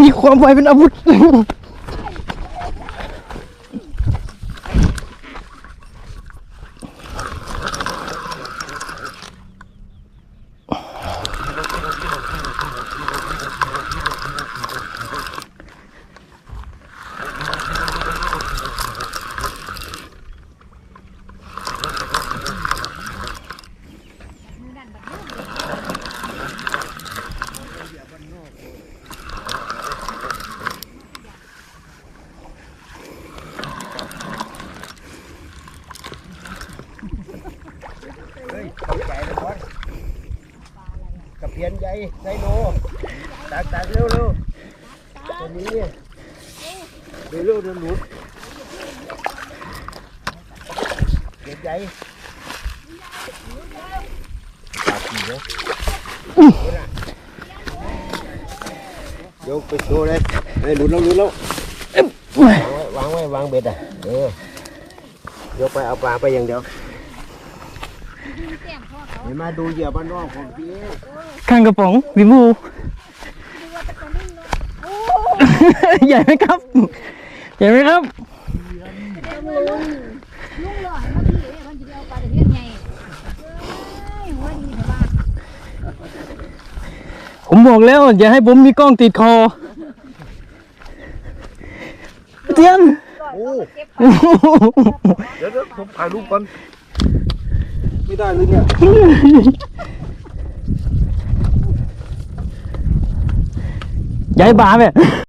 มีความไวเป็นอาวุธ เฮ้ยตกใจเลยบอสกระ เพียนใหญ่ไซโลตักตักเร็วเร็วตัวนี้เนี่ยเร็วเร็วเดี๋ยวหลุดเด็กใหญ่ปากผีนะโยกไปโชว์เลยเฮ้ยหลุดแล้วหลุดแล้ววางไว้วางไว้วางเบ็ดอะเออยกไปเอาปลาไปอย่างเดียว เห็นมาดูเหยื่อบ้านนอกของพี่ข้างกระป๋องวิบูใหญ่ไหมครับ ใหญ่ไหมครับมือลุงลุงหล่อมาพี่เอ้ยมันจะเอาปลาตะเพียนไงเอ้ยหัวดีเถอะว่าผมบอกแล้ว อย่าให้ผมมีกล้องติดคอเตียนโอ้เดี๋ยวเดี๋ยวผมถ่ายรูปก่อน ไม่ได้เลยเนี่ย ย้ายบาไหม